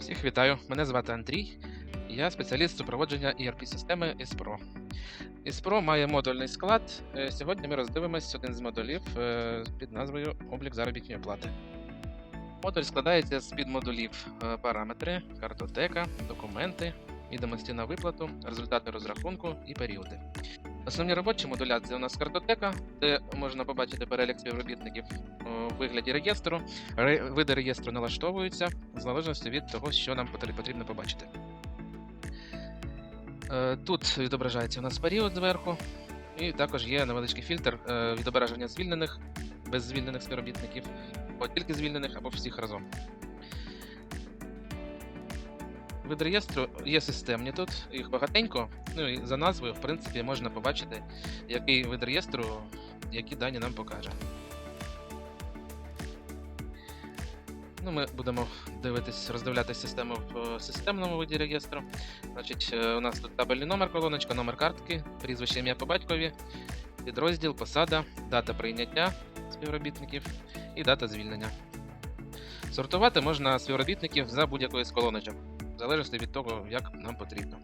Всіх вітаю! Мене звати Андрій. Я спеціаліст супроводження ERP-системи ISPRO. ISPRO має модульний склад. Е, Сьогодні ми роздивимось один з модулів е, під назвою Облік заробітної плати. Модуль складається з підмодулів е, параметри, картотека, документи, відомості на виплату, результати розрахунку і періоди. Основні робочі модуля у нас картотека, де можна побачити перелік співробітників у вигляді реєстру. Ре- Види реєстру налаштовуються в залежності від того, що нам потрібно побачити. Е, Тут відображається у нас період зверху, і також є невеличкий фільтр е, відображення звільнених, без звільнених співробітників, або тільки звільнених, або всіх разом. Вид реєстру є системні тут, їх багатенько. Ну і за назвою, в принципі, можна побачити, який вид реєстру, які дані нам покаже. Ну, ми будемо дивитись, роздивлятися систему в е, системному виді реєстру. Значить, е, у нас тут табельний номер, колоночка, номер картки, прізвище ім'я по батькові, підрозділ, посада, дата прийняття співробітників і дата звільнення. Сортувати можна співробітників за будь-якою з колоночок, в залежності від того, як нам потрібно.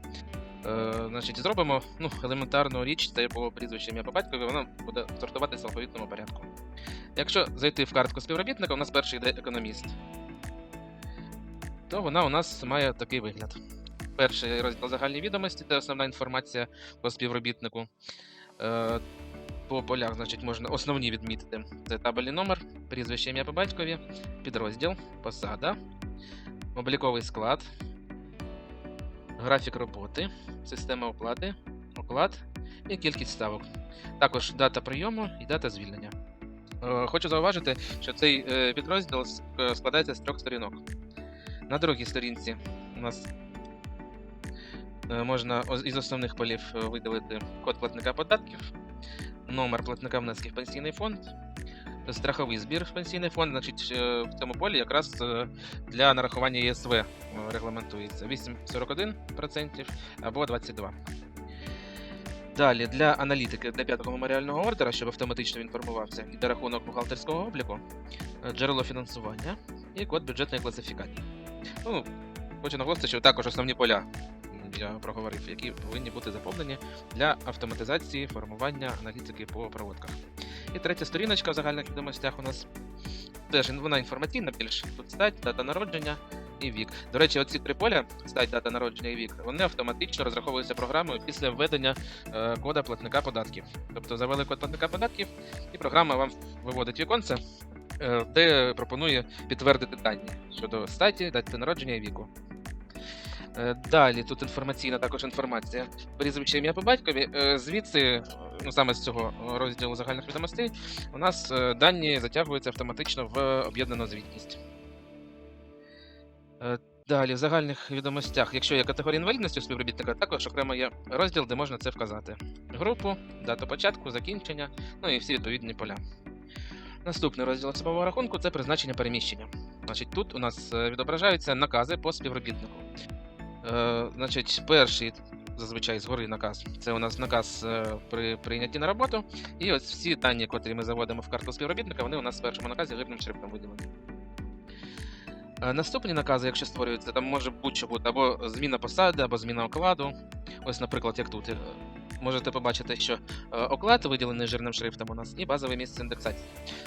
Е, значить, зробимо ну, елементарну річ, це по прізвищу ім'я по батькові, воно буде сортуватися в алфавітному порядку. Якщо зайти в картку співробітника, у нас перший йде економіст, то вона у нас має такий вигляд. Перший розділ загальні відомості це основна інформація по співробітнику. Е, По полях, значить, можна основні відмітити. Це табельний номер, прізвище ім'я по батькові, підрозділ, посада, обліковий склад, графік роботи, система оплати, оклад і кількість ставок. Також дата прийому і дата звільнення. Е, Хочу зауважити, що цей е, підрозділ складається з трьох сторінок. На другій сторінці у нас е, можна із основних полів виділити код платника податків, номер платника внесків в пенсійний фонд, страховий збір в пенсійний фонд. Значить, е, в цьому полі якраз е, для нарахування ЄСВ е, регламентується 8,41% або 22%. Далі для аналітики для п'ятого меморіального ордера, щоб автоматично він формувався, йде рахунок бухгалтерського обліку, джерело фінансування і код бюджетної класифікації. Ну, хочу наголосити, що також основні поля я проговорив, які повинні бути заповнені для автоматизації формування аналітики по проводках. І третя сторіночка в загальних відомостях у нас теж вона інформаційна більш. Тут стать, дата народження і вік. До речі, оці три поля стать, дата народження і вік, вони автоматично розраховуються програмою після введення е, кода платника податків. Тобто завели код платника податків, і програма вам виводить віконце, е, де пропонує підтвердити дані щодо статі, дати народження і віку. Е, Далі тут інформаційна також інформація. Прізвище ім'я по батькові. Е, Звідси, ну саме з цього розділу загальних відомостей, у нас е, дані затягуються автоматично в об'єднану звітність. Е, Далі, в загальних відомостях, якщо є категорія інвалідності у співробітника, також окремо є розділ, де можна це вказати. Групу, дату початку, закінчення, ну і всі відповідні поля. Наступний розділ особового рахунку це призначення переміщення. Значить, тут у нас е, відображаються накази по співробітнику. Е, значить, перший зазвичай згори наказ. Це у нас наказ е, при прийнятті на роботу. І ось всі дані, котрі ми заводимо в картку співробітника, вони у нас в першому наказі гирним шрифтом виділені. Е, Наступні накази, якщо створюються, там може будь-що бути або зміна посади, або зміна окладу. Ось, наприклад, як тут. Можете побачити, що е, оклад виділений жирним шрифтом у нас і базове місце індексації.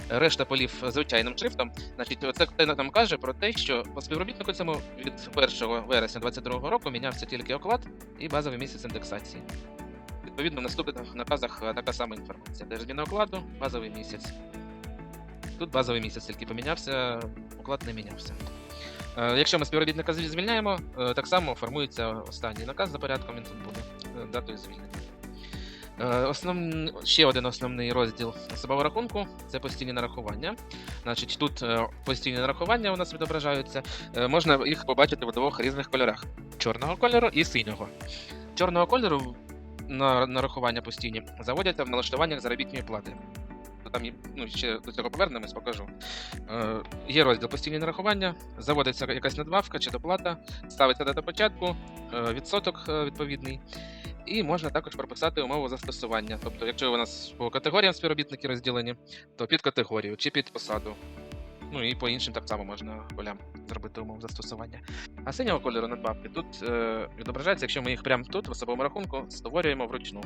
Решта полів звичайним шрифтом. Значить, це нам каже про те, що по співробітнику цьому від 1 вересня 2022 року мінявся тільки оклад і базовий місяць індексації. Відповідно, в наступних наказах е, така сама інформація. Теж зміна окладу, базовий місяць. Тут базовий місяць тільки помінявся, оклад не мінявся. Е, Якщо ми співробітника звільняємо, так само формується останній наказ за порядком, він тут буде датою звільнення. Е, Основн... Ще один основний розділ особового рахунку це постійні нарахування. Значить, тут е, постійні нарахування у нас відображаються. Е, Можна їх побачити в двох різних кольорах: чорного кольору і синього. Чорного кольору на нарахування постійні заводяться в налаштуваннях заробітної плати. То Там ну, ще до цього повернемось, покажу. Е, є розділ постійні нарахування, заводиться якась надбавка чи доплата, ставиться дата початку, е, відсоток е, відповідний. І можна також прописати умову застосування. Тобто, якщо у нас по категоріям співробітники розділені, то під категорію чи під посаду. Ну і по іншим так само можна полям зробити умов застосування. А синього кольору надбавки тут е, відображається, якщо ми їх прямо тут, в особовому рахунку, створюємо вручну.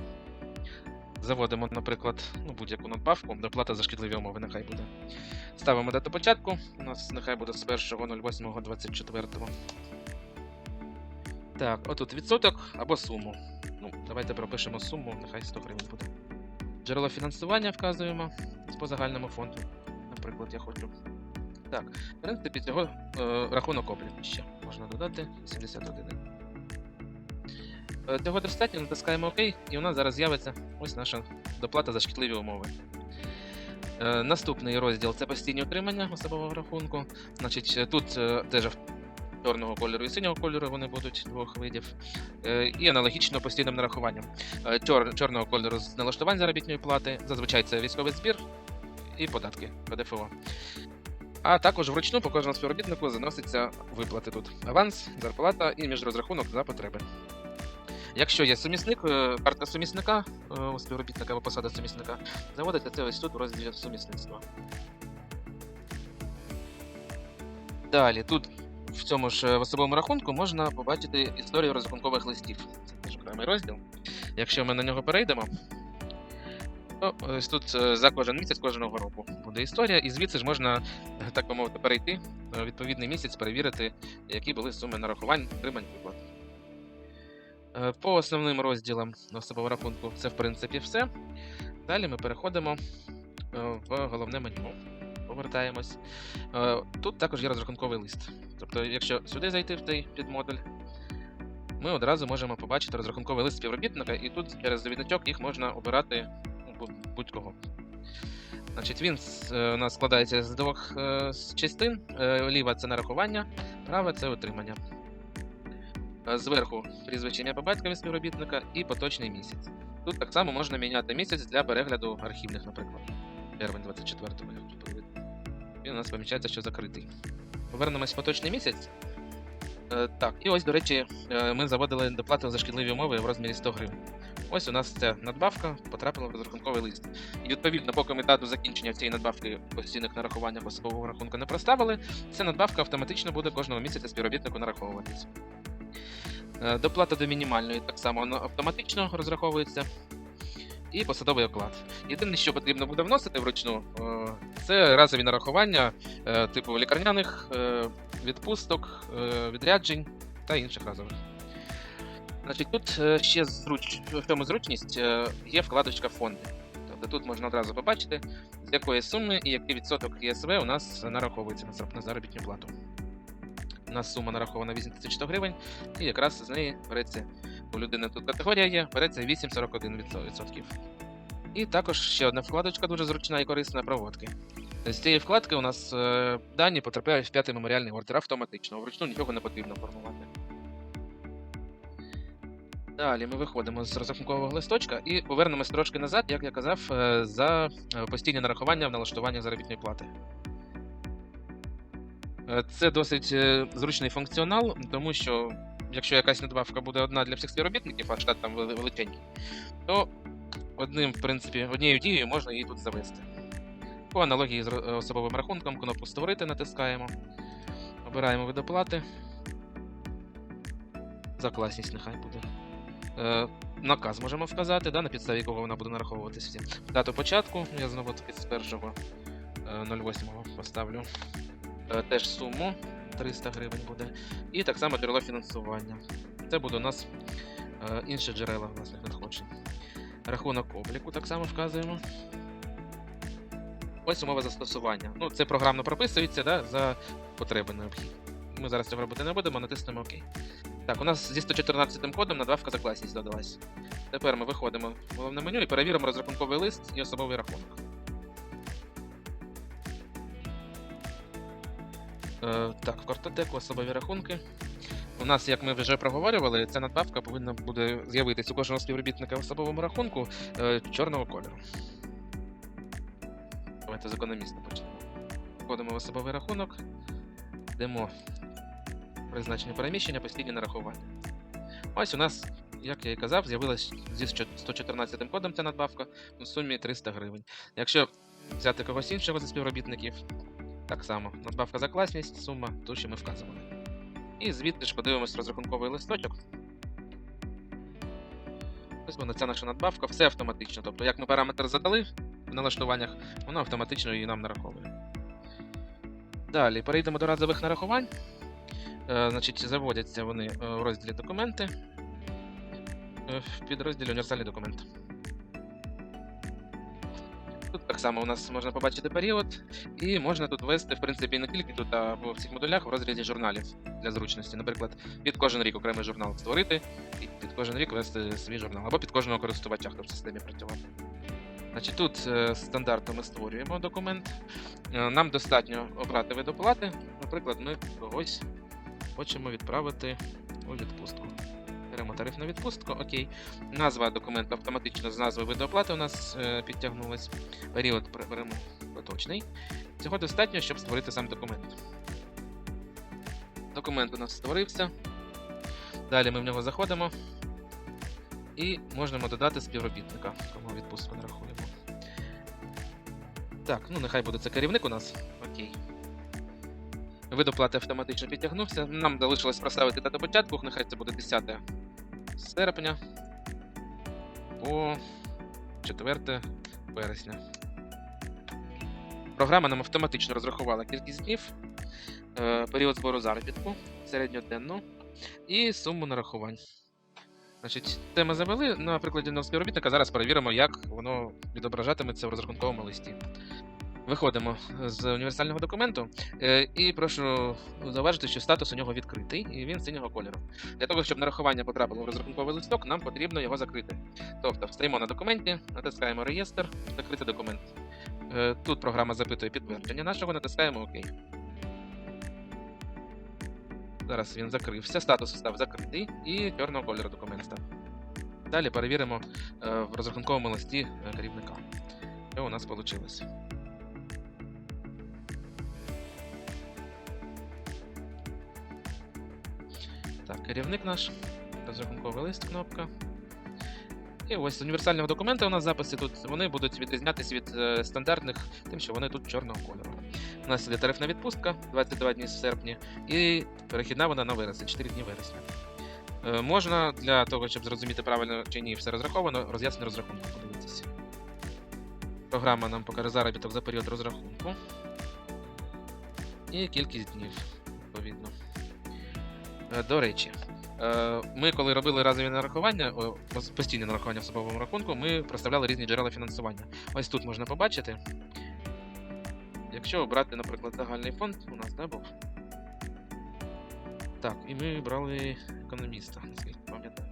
Заводимо, наприклад, ну, будь-яку надбавку, доплата за шкідливі умови, нехай буде. Ставимо дату початку. У нас нехай буде з 1.08.24. Так, отут відсоток або суму. Ну, давайте пропишемо суму, нехай 100 гривень буде. Джерело фінансування вказуємо по загальному фонду. Наприклад, я хочу. Так, в принципі, цього е, рахунок обліку ще можна додати 71. Е, Цього достатньо, натискаємо ОК, і у нас зараз з'явиться ось наша доплата за шкідливі умови. Е, наступний розділ це постійні утримання особового рахунку. Значить, е, тут е, теж чорного кольору і синього кольору вони будуть двох видів. Е, і аналогічно постійним нарахуванням. Е, чор, чорного кольору з налаштувань заробітної плати, зазвичай це військовий збір і податки ПДФО. А також вручну по кожному співробітнику заноситься виплати тут. Аванс, зарплата і міжрозрахунок за потреби. Якщо є сумісник, е, карта сумісника е, у співробітника або посада сумісника, заводиться це ось тут у розділі сумісництва. Далі, тут в цьому ж е, в особовому рахунку можна побачити історію розрахункових листів. Це теж окремий розділ. Якщо ми на нього перейдемо, то ось тут е, за кожен місяць кожного року буде історія, і звідси ж можна, е, так би мовити, перейти е, відповідний місяць, перевірити, які були суми нарахувань, отримань виплат. Е, По основним розділам особового рахунку це в принципі все. Далі ми переходимо е, в головне меню. Повертаємось. Е, Тут також є розрахунковий лист. Тобто, якщо сюди зайти в цей підмодуль, ми одразу можемо побачити розрахунковий лист співробітника, і тут через довідничок їх можна обирати будь- будь-кого. Значить, він у нас складається з двох частин. Ліва це нарахування, права це отримання. Е, Зверху прізвище ім'я по батькові співробітника і поточний місяць. Тут так само можна міняти місяць для перегляду архівних, наприклад. Червень 24-го, як тут видно. Він у нас помічається, що закритий. Повернемось в поточний місяць. Е, так, і ось, до речі, е, ми заводили доплату за шкідливі умови в розмірі 100 гривень. Ось у нас ця надбавка потрапила в розрахунковий лист. І відповідно, поки ми дату закінчення цієї надбавки постійних нарахуваннях особового рахунку не проставили, ця надбавка автоматично буде кожного місяця співробітнику нараховуватись. Е, Доплата до мінімальної так само автоматично розраховується. І посадовий оклад. Єдине, що потрібно буде вносити вручну, е, це разові нарахування е, типу лікарняних відпусток, відряджень та інших разових. Значить, тут ще зруч... в цьому зручність є вкладочка фонди. Тобто тут можна одразу побачити, з якої суми і який відсоток ЄСВ у нас нараховується на заробітну плату. У нас сума нарахована 8100 гривень, і якраз з неї береться у людини тут категорія є, береться 8,41%. І також ще одна вкладочка дуже зручна і корисна проводки. З цієї вкладки у нас е, дані потрапляють в п'ятий меморіальний ордер автоматично, вручну нічого не потрібно формувати. Далі ми виходимо з розрахункового листочка і повернемось трошки назад, як я казав, е, за е, постійні нарахування в налаштуванні заробітної плати. Е, Це досить е, зручний функціонал, тому що якщо якась надбавка буде одна для всіх співробітників, а штат там вели- величенький, то одним, в принципі, однією дією можна її тут завести. По аналогії з е, особовим рахунком, кнопку Створити натискаємо, обираємо вид оплати. За класність нехай буде. Наказ можемо вказати, да, на підставі якого вона буде нараховуватися. Дату початку, я знову таки з 1.08 поставлю. Е, теж суму 300 гривень буде. І так само джерело фінансування. Це буде у нас е, інші джерела власних надходжень. Рахунок обліку так само вказуємо. Ось умова застосування. Ну, це програмно прописується да, за потреби необхідні. Ми зараз цього робити не будемо, натиснемо ОК. Так, у нас зі 114 кодом надбавка за класність додалась. Тепер ми виходимо в головне меню і перевіримо розрахунковий лист і особовий рахунок. Так, в картотеку особові рахунки. У нас, як ми вже проговорювали, ця надбавка повинна буде з'явитися у кожного співробітника в особовому рахунку е, чорного кольору. Давайте з економіста почнемо. Входимо в особовий рахунок, йдемо призначення переміщення, постійні нарахування. Ось у нас, як я і казав, з'явилась зі 114 кодом ця надбавка у сумі 300 гривень. Якщо взяти когось іншого зі співробітників, Так само, надбавка за класність, сума, ту, що ми вказували. І звідти ж подивимось розрахунковий листочок. Ось вона ця наша надбавка, все автоматично. Тобто, як ми параметр задали в налаштуваннях, воно автоматично її нам нараховує. Далі перейдемо до разових нарахувань. Е, значить, заводяться вони е, в розділі документи. Е, в підрозділі універсальний документ. Само у нас можна побачити період, і можна тут ввести, в принципі, не тільки тут, а в цих модулях в розрізі журналів для зручності. Наприклад, під кожен рік окремий журнал створити, і під кожен рік ввести свій журнал, або під кожного користувача, хто в системі працювати. Значить, тут е, стандартно ми створюємо документ. Е, Нам достатньо обрати вид оплати. Наприклад, ми когось хочемо відправити у відпустку. Беремо тариф на відпустку, окей. Назва документу автоматично з назви виду оплати у нас е, підтягнулась. Період беремо поточний. Цього достатньо, щоб створити сам документ. Документ у нас створився. Далі ми в нього заходимо і можемо додати співробітника, кому відпустку нарахуємо. Так, ну нехай буде це керівник у нас. Окей. Вид оплати автоматично підтягнувся. Нам залишилось проставити дату початку, нехай це буде 10 серпня по 4 вересня. Програма нам автоматично розрахувала кількість днів, е, період збору заробітку, середньоденну і суму нарахувань. Значить, це ми завели на прикладі одного співробітника. Зараз перевіримо, як воно відображатиметься в розрахунковому листі. Виходимо з універсального документу е, і прошу зауважити, що статус у нього відкритий, і він синього кольору. Для того, щоб нарахування потрапило в розрахунковий листок, нам потрібно його закрити. Тобто встаємо на документі, натискаємо реєстр, закрити документ. Е, Тут програма запитує підтвердження нашого, натискаємо ОК. Зараз він закрився, статус став закритий і чорного кольору документ став. Далі перевіримо е, в розрахунковому листі керівника. Що у нас вийшло. Так, керівник наш, розрахунковий лист, кнопка. І ось з універсального документа у нас записи тут вони будуть відрізнятися від е, стандартних, тим, що вони тут чорного кольору. У нас іде тарифна відпустка 22 дні в серпні, і перехідна вона на вересень, 4 дні вересня. Е, можна для того, щоб зрозуміти правильно чи ні, все розраховано, роз'яснення розрахунку подивитися. Програма нам покаже заробіток за період розрахунку. І кількість днів, відповідно. Е, До речі, е, ми коли робили разові нарахування, о, пос- постійні нарахування в особовому рахунку, ми проставляли різні джерела фінансування. Ось тут можна побачити. Якщо обрати, наприклад, загальний фонд, у нас да, був. Так, і ми брали економіста, наскільки пам'ятаю.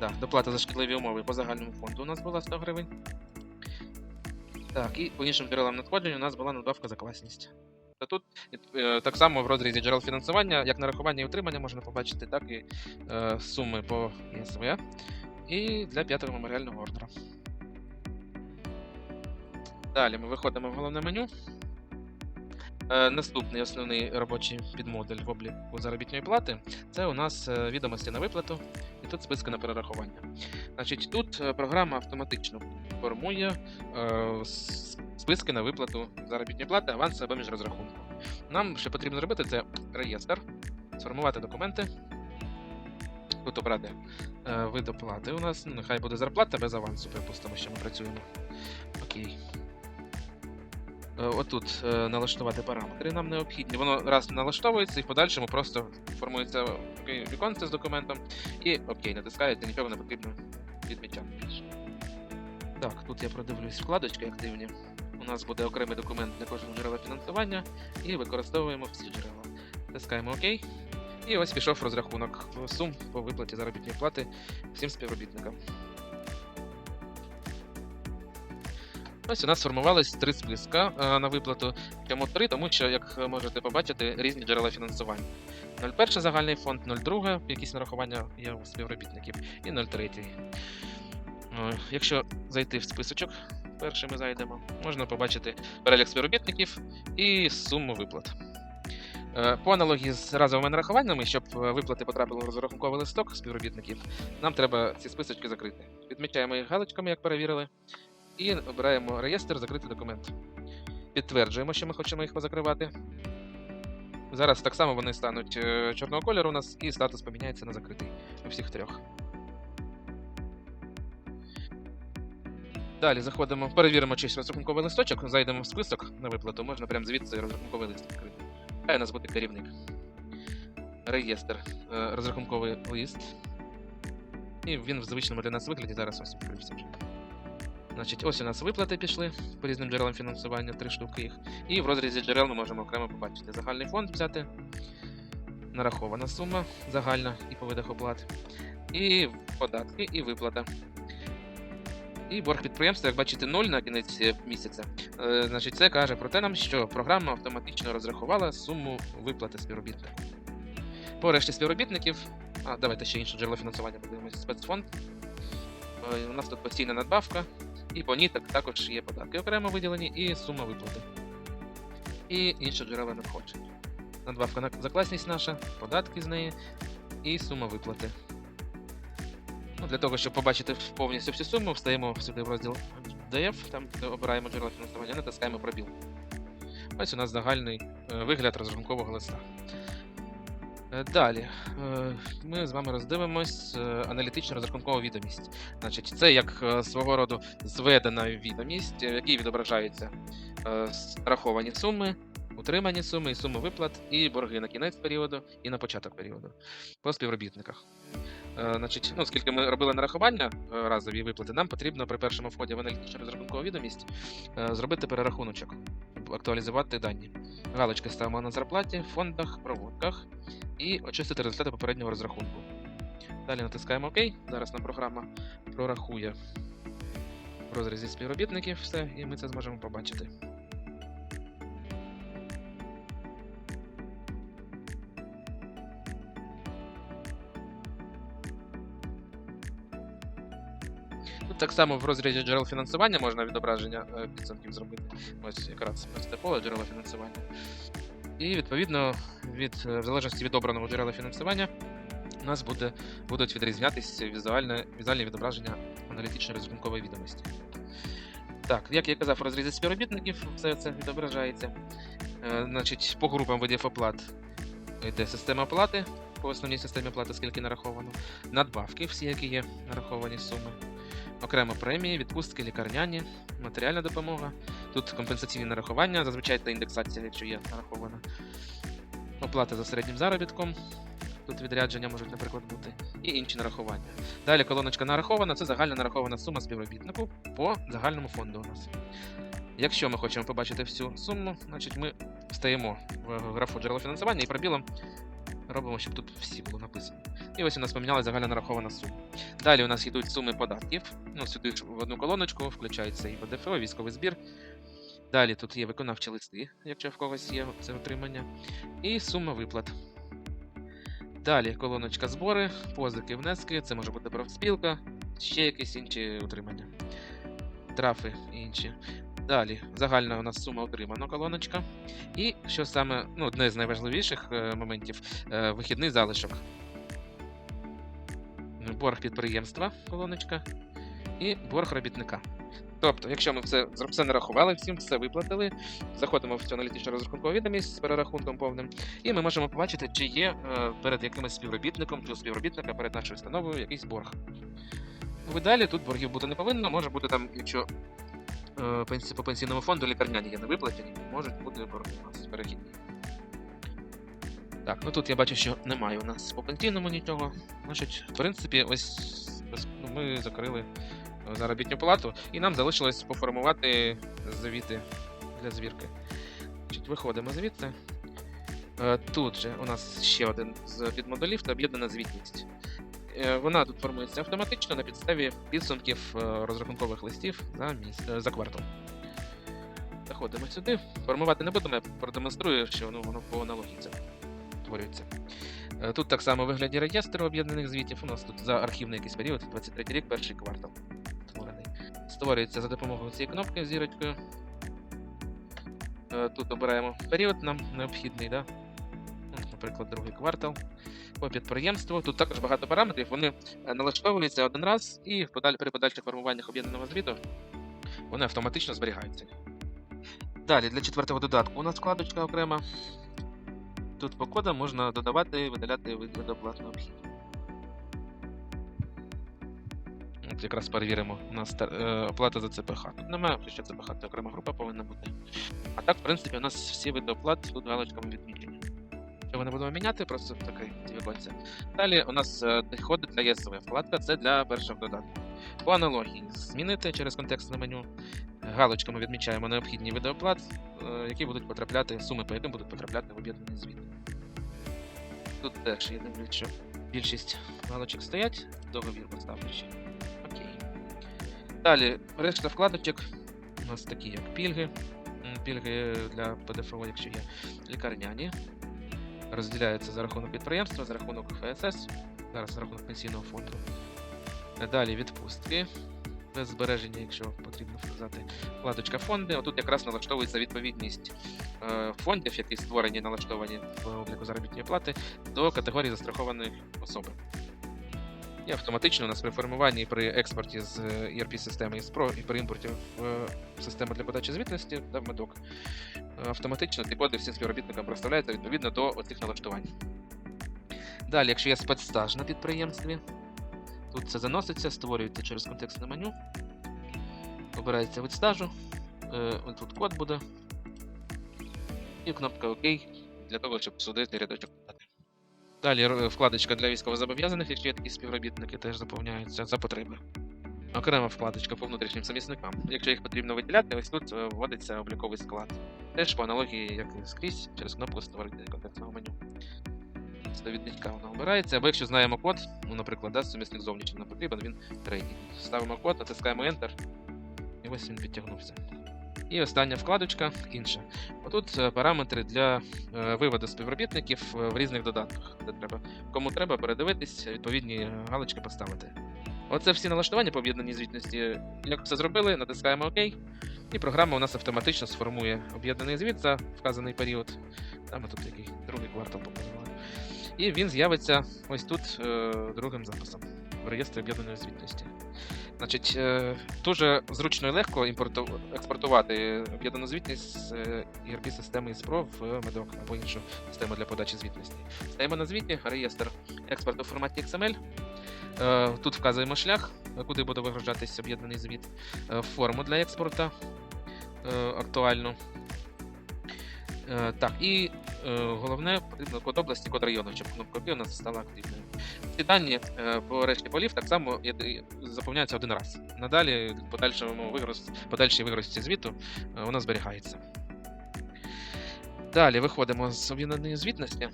Так, доплата за шкідливі умови по загальному фонду у нас була 100 гривень. Так, і по іншим джерелам надходження у нас була надбавка за класність. Та тут е, так само в розрізі джерел фінансування, як нарахування і утримання можна побачити, так і е, суми по ЄСВ і для п'ятого меморіального ордера. Далі ми виходимо в головне меню. Е, наступний основний робочий підмодуль в обліку заробітної плати це у нас е, відомості на виплату і тут списки на перерахування. Значить, тут програма автоматично формує е, списки на виплату заробітної плати, аванс або міжрозрахунку. Нам що потрібно зробити, це реєстр, сформувати документи. Тут обрати е, вид оплати у нас. Ну, нехай буде зарплата без авансу, припустимо, що ми працюємо. Окей. Е, Отут е, налаштувати параметри нам необхідні. Воно раз налаштовується і в подальшому просто формується віконце з документом і окей, натискаєте, нічого не потрібно відмічати більше. Так, тут я продивлюсь вкладочки активні. У нас буде окремий документ для кожного джерела фінансування і використовуємо всі джерела. Тискаємо ОК. І ось пішов розрахунок сум по виплаті заробітної плати всім співробітникам. Ось у нас сформувалось три списка е, на виплату. Чому три? Тому що, як можете побачити, різні джерела фінансування. 01 загальний фонд, 02 якісь нарахування є у співробітників, і 03. Е, Якщо зайти в списочок, перший ми зайдемо, можна побачити перелік співробітників і суму виплат. Е, По аналогії з разовими нарахуваннями, щоб е, виплати потрапили в розрахунковий листок співробітників, нам треба ці списочки закрити. Відмічаємо їх галочками, як перевірили, і обираємо реєстр закрити документ. Підтверджуємо, що ми хочемо їх позакривати. Зараз так само вони стануть е, чорного кольору у нас, і статус поміняється на закритий у всіх трьох. Далі заходимо, перевіримо чийсь розрахунковий листочок, зайдемо в список на виплату, можна прямо звідси розрахунковий лист відкрити. Хай у нас буде керівник. Реєстр, е, розрахунковий лист. І він в звичному для нас вигляді зараз ось відкрився. Значить, ось у нас виплати пішли по різним джерелам фінансування, три штуки їх. І в розрізі джерел ми можемо окремо побачити загальний фонд взяти. Нарахована сума загальна і по видах оплат. І податки, і виплата. І борг підприємства, як бачите, 0 на кінець е, місяця. Е, значить, це каже про те нам, що програма автоматично розрахувала суму виплати співробітнику. По решті співробітників. А, давайте ще інше джерело фінансування подивимося. Спецфонд. Е, У нас тут постійна надбавка. І по ній так, також є податки окремо виділені і сума виплати. І інші джерела надходжень. Надбавка на закласність наша, податки з неї і сума виплати. Ну, для того, щоб побачити повністю всю суму, встаємо сюди в розділ DF, там обираємо джерело фінансування, натискаємо пробіл. Ось у нас загальний е, вигляд розрахункового листа. Е, Далі е, ми з вами роздивимось аналітичну розрахункову відомість. Значить, це як свого роду зведена відомість, в якій відображаються е, раховані суми, утримані суми і суми виплат, і борги на кінець періоду і на початок періоду по співробітниках. Е, Значить, ну, оскільки ми робили нарахування е, разові виплати, нам потрібно при першому вході в аналітичну розрахункову відомість е, зробити перерахуночок, актуалізувати дані. Галочки ставимо на зарплаті, фондах, проводках і очистити результати попереднього розрахунку. Далі натискаємо ОК. Зараз нам програма прорахує в розрізі співробітників все, і ми це зможемо побачити. Так само в розрізі джерел фінансування можна відображення е, підсумків зробити. Ось якраз поле джерела фінансування. І відповідно, від, е, в залежності від обраного джерела фінансування, у нас буде, будуть відрізнятися візуальне, візуальні відображення аналітичної розрахункової відомості. Так, як я казав, в розрізі співробітників все це відображається. Е, значить, по групам видів оплат йде система оплати по основній системі оплати, скільки нараховано, надбавки, всі, які є нараховані суми, окремо премії, відпустки, лікарняні, матеріальна допомога. Тут компенсаційні нарахування, зазвичай це індексація, якщо є нарахована. Оплата за середнім заробітком. Тут відрядження можуть, наприклад, бути, і інші нарахування. Далі колоночка нарахована це загальна нарахована сума співробітнику по загальному фонду у нас. Якщо ми хочемо побачити всю суму, значить ми встаємо в графу джерело фінансування і пробілом робимо, щоб тут всі було написано. І ось у нас помінялася загальна нарахована сума. Далі у нас йдуть суми податків. Ну, сюди ж в одну колоночку включається і ПДФО, військовий збір. Далі тут є виконавчі листи, якщо в когось є це отримання, і сума виплат. Далі колоночка збори, позики, внески, це може бути профспілка, ще якісь інші утримання. Трафи і інші. Далі загальна у нас сума отримана колоночка. І що саме ну, одне з найважливіших е, моментів е, вихідний залишок. Борг підприємства, колоночка, і борг робітника. Тобто, якщо ми все, все нарахували, всім все виплатили, заходимо в цю аналітичну розрахункову відомість з перерахунком повним, і ми можемо побачити, чи є е, перед якимось співробітником чи співробітника перед нашою установою якийсь борг. В ідеалі тут боргів бути не повинно, може бути там, якщо по пенсійному фонду лікарняні є не виплачені, можуть бути у нас перехідні. Так, ну тут я бачу, що немає у нас по пенсійному нічого. Значить, в принципі, ось, ну, ми закрили е, заробітну плату, і нам залишилось поформувати звіти для звірки. Значить, виходимо звідти. Е, Тут же у нас ще один з підмодулів та об'єднана звітність. Е, Вона тут формується автоматично на підставі підсумків е, розрахункових листів за, міс... за квартал. Заходимо сюди. Формувати не будемо, я продемонструю, що ну, воно по аналогії це створюється. Е, Тут так само вигляді реєстру об'єднаних звітів. У нас тут за архівний якийсь період, 23 рік, перший квартал створений. Створюється за допомогою цієї кнопки з зірочкою. Тут обираємо період нам необхідний, да? Наприклад, другий квартал. По підприємству. Тут також багато параметрів, вони е, налаштовуються один раз і при подальших формуваннях об'єднаного звіту вони автоматично зберігаються. Далі для четвертого додатку у нас вкладочка окрема. Тут по кодам можна додавати і видаляти вид видоплатну обхід. От якраз перевіримо. У нас е, оплата за ЦПХ. Тут немає, що ЦПХ це окрема група повинна бути. А так, в принципі, у нас всі види оплат тут галочками відмічені. Цього не будемо міняти, просто таке ці віконці. Далі у нас е, доходи для ЄСВ. Вкладка це для першого додатку. По аналогії змінити через контекстне меню. Галочками відмічаємо необхідні види е, які будуть потрапляти, суми по яким будуть потрапляти в об'єднаний звіт. Тут теж я дивлюсь, що більшість галочок стоять, договір поставлю ще. Окей. Далі, решта вкладочок у нас такі, як пільги. Пільги для ПДФО, якщо є лікарняні. Розділяються за рахунок підприємства, за рахунок ФСС, зараз за рахунок пенсійного фонду. Далі відпустки. Без збереження, якщо потрібно вказати. Вкладочка фонди. Отут якраз налаштовується відповідність е, фондів, які створені налаштовані в обліку заробітної плати, до категорії застрахованої особи. І автоматично у нас при формуванні і при експорті з ERP-системи із PRO і при імпорті в е, систему для подачі звітності та в медок. е, Автоматично ті коди всім співробітникам проставляються відповідно до цих налаштувань. Далі, якщо є спецстаж на підприємстві, тут це заноситься, створюється через контекстне меню. Обирається вид стажу. Е, тут код буде. І кнопка ОК для того, щоб судити рядочок. Далі вкладочка для військовозобов'язаних, якщо є такі співробітники, теж заповняються за потреби. Окрема вкладочка по внутрішнім замісникам. Якщо їх потрібно виділяти, ось тут е, вводиться обліковий склад. Теж по аналогії, як і скрізь, через кнопку створити контекстного меню. З довідничка воно обирається, або якщо знаємо код, ну, наприклад, да, сумісник зовнішній нам потрібен, він третій. Ставимо код, натискаємо Enter, і ось він підтягнувся. І остання вкладочка інша. Отут е, параметри для е, виводу співробітників е, в різних додатках. Де треба. Кому треба передивитись, відповідні галочки поставити. Оце всі налаштування по об'єднаній звітності. Як все зробили, натискаємо ОК, і програма у нас автоматично сформує об'єднаний звіт за вказаний період. Там ми тут який другий квартал показували. І він з'явиться ось тут другим записом в реєстрі об'єднаної звітності. Значить, е, дуже зручно і легко експортувати об'єднану звітність з е, ERP-системи ISPRO в медок або іншу систему для подачі звітності. Стаємо на звіті, реєстр експорту в форматі XML. Е, Тут вказуємо шлях, куди буде вигружатись об'єднаний звіт, форму для експорту актуальну. Е, Так, і е, головне, код області, код району, щоб кнопка «Ок» у нас стала активною. Ці дані е, по решті полів так само заповняються один раз. Надалі, подальшому вигруз, подальшій вигрузці звіту, вона зберігається. Далі виходимо з об'єднаної звітності.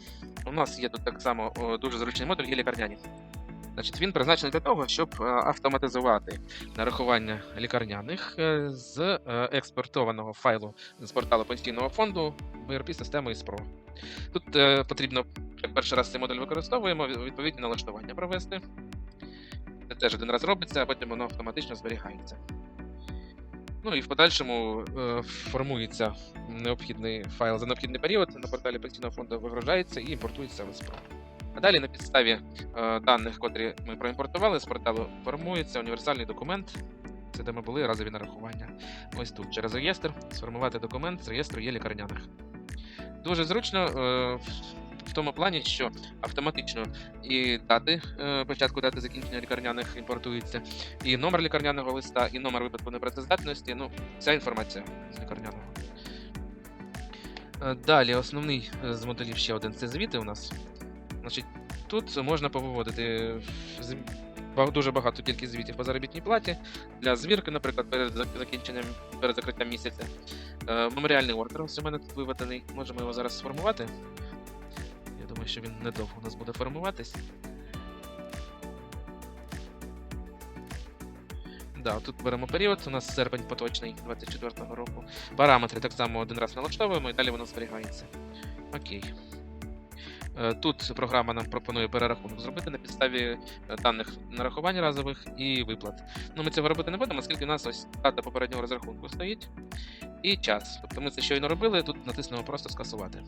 У нас є тут так само дуже зручний модуль є лікарняні. Значить, він призначений для того, щоб автоматизувати нарахування лікарняних з експортованого файлу з порталу пенсійного фонду в ERP-систему ISPRO. Тут е, потрібно, перший раз цей модуль використовуємо, відповідні налаштування провести. Це теж один раз робиться, а потім воно автоматично зберігається. Ну і в подальшому е, формується необхідний файл за необхідний період на порталі пенсійного фонду вигружається і імпортується в ISPRO. А далі на підставі е, даних, котрі ми проімпортували, з порталу формується універсальний документ. Це де ми були разові нарахування. Ось тут через реєстр сформувати документ з реєстру є лікарняних. Дуже зручно е, в- тому плані, що автоматично і дати, е, початку дати закінчення лікарняних імпортуються, і номер лікарняного листа, і номер випадку непрацездатності. Ну, вся інформація з лікарняного. Е, Далі, основний з моделів ще один це звіти у нас. Значить, тут можна ба- дуже багато кількість звітів по заробітній платі для звірки, наприклад, перед закінченням, перед закриттям місяця. Е, Меморіальний ордер ось у мене тут виведений. Можемо його зараз сформувати. Я думаю, що він недовго у нас буде формуватись. Да, тут беремо період, у нас серпень поточний 24-го року. Параметри так само один раз налаштовуємо і далі воно зберігається. Окей. Е, Тут програма нам пропонує перерахунок зробити на підставі е, даних нарахувань разових і виплат. Ну, ми цього робити не будемо, оскільки у нас ось дата попереднього розрахунку стоїть і час. Тобто ми це щойно робили, тут натиснемо просто скасувати.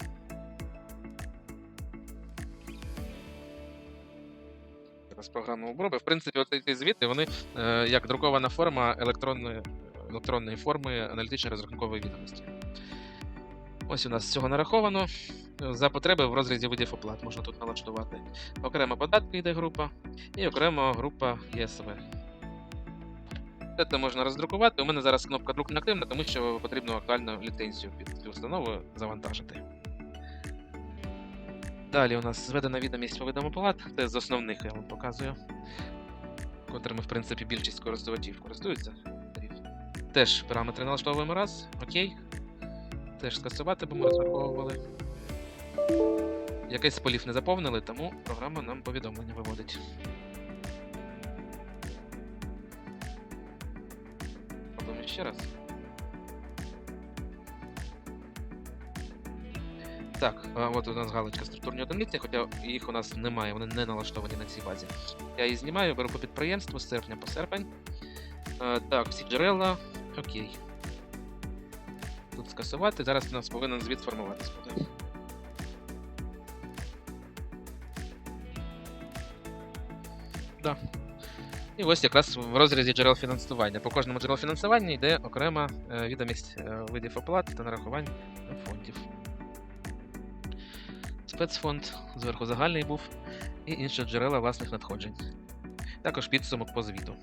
Зараз програма оброби. В принципі, оці ці звіти, вони е, як друкована форма електронної, електронної форми аналітично-розрахункової відомості. Ось у нас всього нараховано. За потреби в розрізі видів оплат можна тут налаштувати. Окремо податки йде група, і окремо група ЄСВ. Це можна роздрукувати. У мене зараз кнопка друк не активна, тому що потрібно актуальну ліцензію під цю установу завантажити. Далі у нас зведена відомість по видам оплат. Це з основних я вам показую. Котрими, в принципі, більшість користувачів користуються. Теж параметри налаштовуємо раз. Окей. Теж скасувати, бо ми розраховували. Якийсь з полів не заповнили, тому програма нам повідомлення виводить. Робимо ще раз. Так, от у нас галочка структурні одиниці, хоча їх у нас немає, вони не налаштовані на цій базі. Я її знімаю, беру по підприємству з серпня по серпень. Е, так, всі джерела. Окей. Тут скасувати. Зараз у нас повинен звіт сформуватись буде. Да. І ось якраз в розрізі джерел фінансування. По кожному джерелу фінансування йде окрема е, відомість е, видів оплат та нарахувань фондів. Спецфонд, зверху загальний був, і інші джерела власних надходжень. Також підсумок по звіту.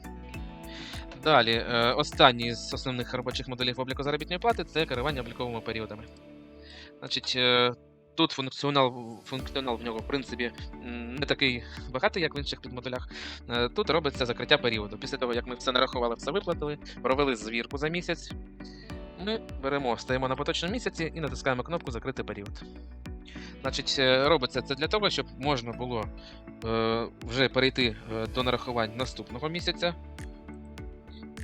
Далі, е, останній з основних робочих моделів обліку заробітної плати це керування обліковими періодами. Значить, е, тут функціонал, функціонал в нього, в принципі, не такий багатий, як в інших підмоделях. Е, Тут робиться закриття періоду. Після того, як ми все нарахували, все виплатили, провели звірку за місяць. Ми беремо, стаємо на поточному місяці і натискаємо кнопку Закрити період. Значить, робиться це для того, щоб можна було вже перейти до нарахувань наступного місяця.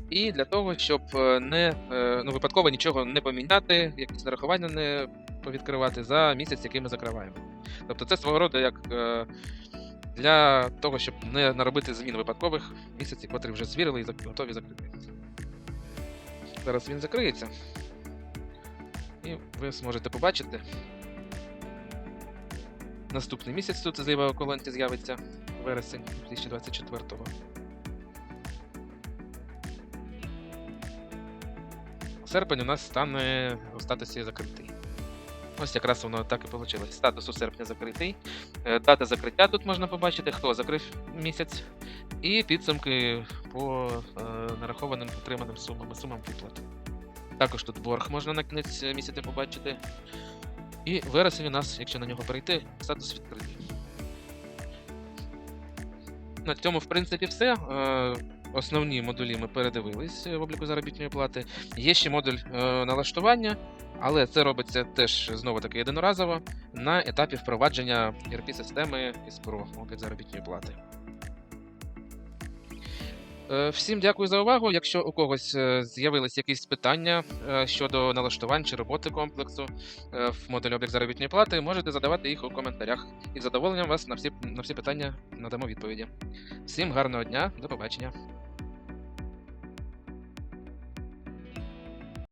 І для того, щоб е, не е, ну, випадково нічого не поміняти, якісь нарахування не повідкривати за місяць, який ми закриваємо. Тобто це свого роду як е, для того, щоб не наробити змін випадкових місяців, котрі вже звірили і готові закрити. Зараз він закриється. І ви зможете побачити. Наступний місяць тут зліва колонці з'явиться вересень 2024-го. Серпень у нас стане у статусі закритий. Ось якраз воно так і вийшло. Статус у серпня закритий. Е, Дата закриття тут можна побачити, хто закрив місяць, і підсумки по е, нарахованим отриманим сумам сумам виплат. Також тут борг можна на кінець місяця побачити. І вересень у нас, якщо на нього перейти, статус відкритий. На цьому, в принципі, все. Е, Основні модулі ми передивились в обліку заробітної плати. Є ще модуль е, налаштування, але це робиться теж знову таки єдиноразово на етапі впровадження ERP-системи ІСПРО облік заробітної плати. Е, Всім дякую за увагу. Якщо у когось е, з'явились якісь питання е, щодо налаштувань чи роботи комплексу е, в модулі облік заробітної плати, можете задавати їх у коментарях. І з задоволенням вас на всі, на всі питання надамо відповіді. Всім гарного дня, до побачення.